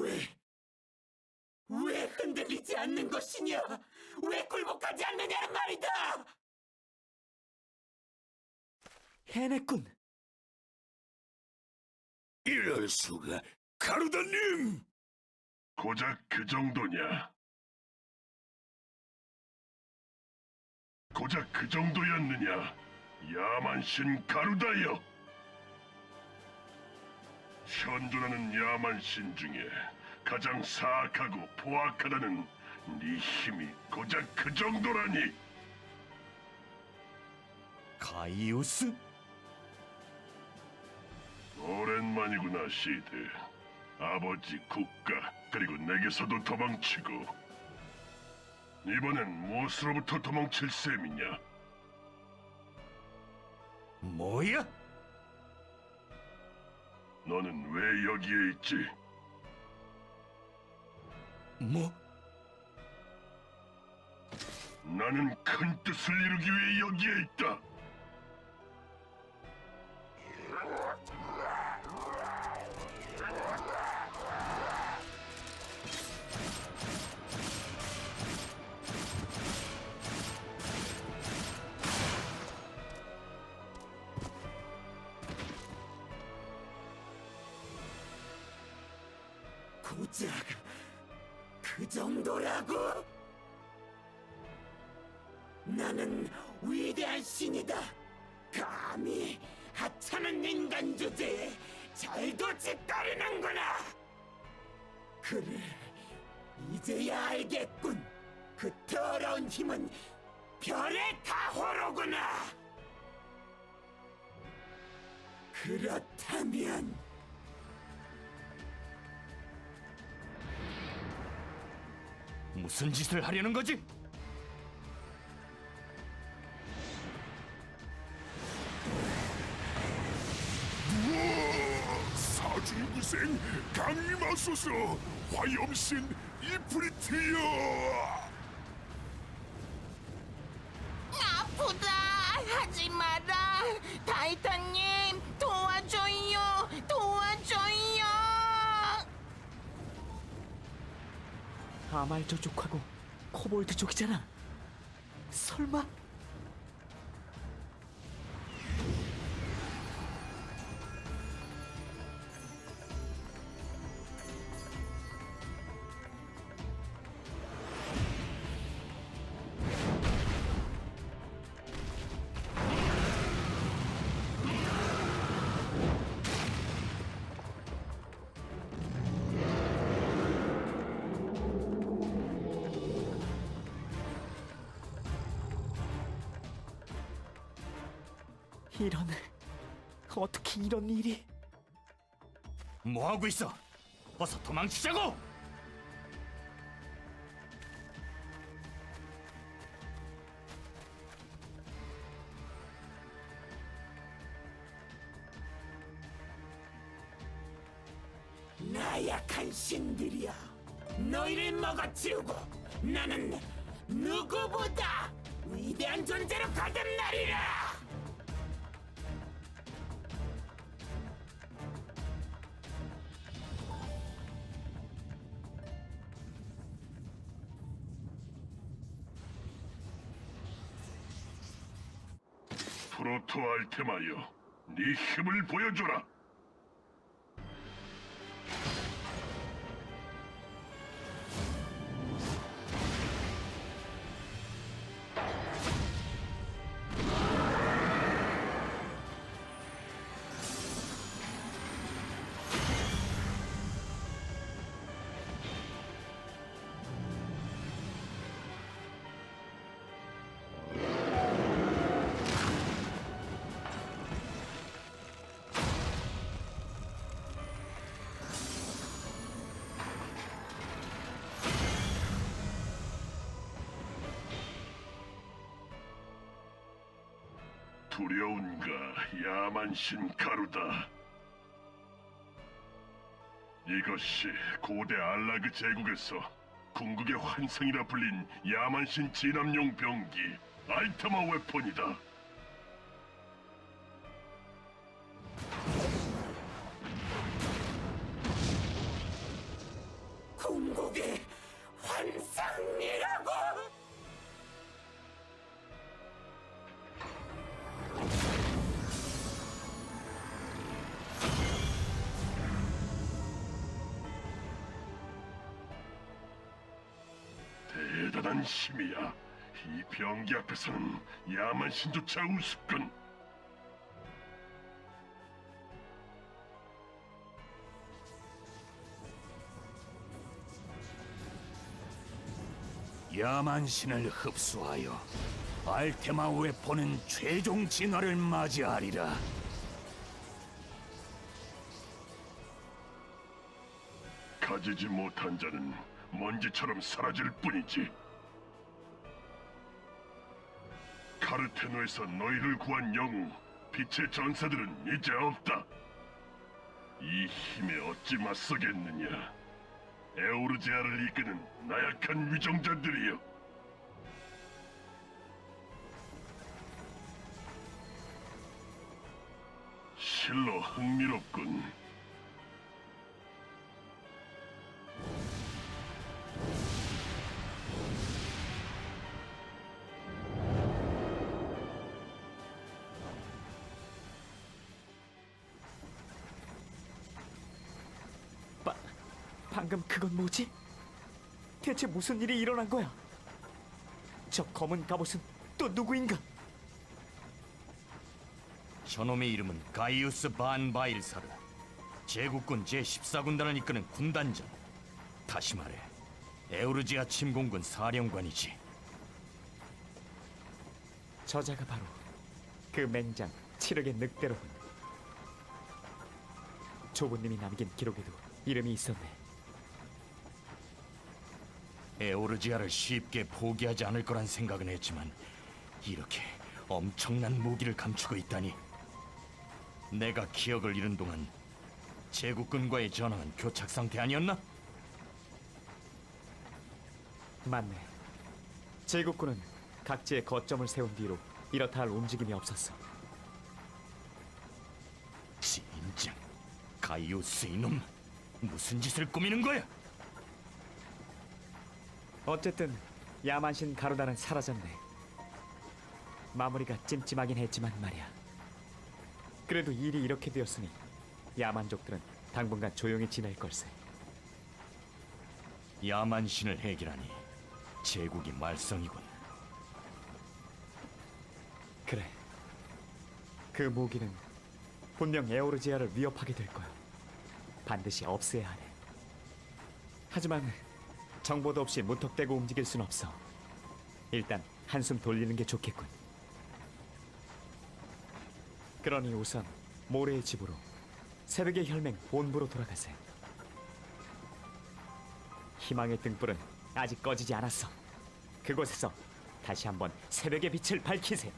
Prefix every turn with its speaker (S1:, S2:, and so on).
S1: 왜? 왜 흔들리지 않는 것이냐? 왜 굴복하지 않느냐는 말이다!
S2: 해냈군.
S3: 이럴 수가 가루다님 고작 그 정도냐 고작 그 정도였느냐 야만신 가루다여 현존하는 야만신 중에 가장 사악하고 포악하다는 네 힘이 고작 그 정도라니.
S2: 가이오스?
S3: 오랜만이구나 시드. 아버지 국가 그리고 내게서도 도망치고. 이번엔 무엇으로부터 도망칠 셈이냐?
S2: 뭐야?
S3: 너는 왜 여기에 있지
S2: 뭐?
S3: 나는 큰 뜻을 이루기 위해 여기에 있다
S1: 고작 그 정도라고? 나는 위대한 신이다. 감히 하찮은 인간 주제에 잘도 짓거리는구나. 그래, 이제야 알겠군. 그 더러운 힘은 별의 가호로구나. 그렇다면.
S2: 무슨 짓을 하려는 거지?
S3: 사중구생 강림하소서 화염신 이프리트여!
S4: 아프다. 하지 마라. 타이
S2: 아말저 쪽하고 코볼트 쪽이잖아. 설마? 이런 어떻게 이런 일이? 뭐 하고 있어? 어서 도망치자고!
S1: 나약한 신들이여 너희를 먹어치우고 나는 누구보다 위대한 존재로 거듭나리라
S3: 프로토 알테마여 네 힘을 보여줘라 두려운가? 야만 신 가루다. 이것이 고대 알라그 제국에서 궁극의 환상이라 불린 야만신 진압용 병기 알테마 웨폰이다 무한한 힘이야. 이 병기 앞에서는 야만 신조차 우습군.
S5: 야만신을 흡수하여 알테마 웨폰은 최종 진화를 맞이하리라.
S3: 가지지 못한 자는 먼지처럼 사라질 뿐이지. 카르테노에서 너희를 구한 영웅, 빛의 전사들은 이제 없다. 이 힘에 어찌 맞서겠느냐? 에오르지아를 이끄는 나약한 위정자들이여. 실로 흥미롭군.
S2: 방금 그건 뭐지? 대체 무슨 일이 일어난 거야? 저 검은 갑옷은 또 누구인가?
S6: 저놈의 이름은 가이우스 반 바일사르 제국군 제14군단을 이끄는 군단장 다시 말해 에우르지아 침공군 사령관이지
S2: 저자가 바로 그 맹장 칠흑의 늑대로군. 조부님이 남긴 기록에도 이름이 있었네.
S6: 에오르지아를 쉽게 포기하지 않을 거란 생각은 했지만 이렇게 엄청난 무기를 감추고 있다니 내가 기억을 잃은 동안 제국군과의 전황은 교착 상태 아니었나?
S2: 맞네. 제국군은 각지에 거점을 세운 뒤로 이렇다 할 움직임이 없었어.
S6: 진정 가이우스 이놈 무슨 짓을 꾸미는 거야?
S2: 어쨌든 야만신 가루다는 사라졌네. 마무리가 찜찜하긴 했지만 말이야. 그래도 일이 이렇게 되었으니 야만족들은 당분간 조용히 지낼 걸세.
S6: 야만신을 해결하니 제국이 말썽이군.
S2: 그래. 그 무기는 분명 에오르지아를 위협하게 될 거야. 반드시 없애야 하네. 하지만 정보도 없이 무턱대고 움직일 순 없어. 일단 한숨 돌리는 게 좋겠군. 그러니 우선 모래의 집으로 새벽의 혈맹 본부로 돌아가세. 희망의 등불은 아직 꺼지지 않았어. 그곳에서 다시 한번 새벽의 빛을 밝히세.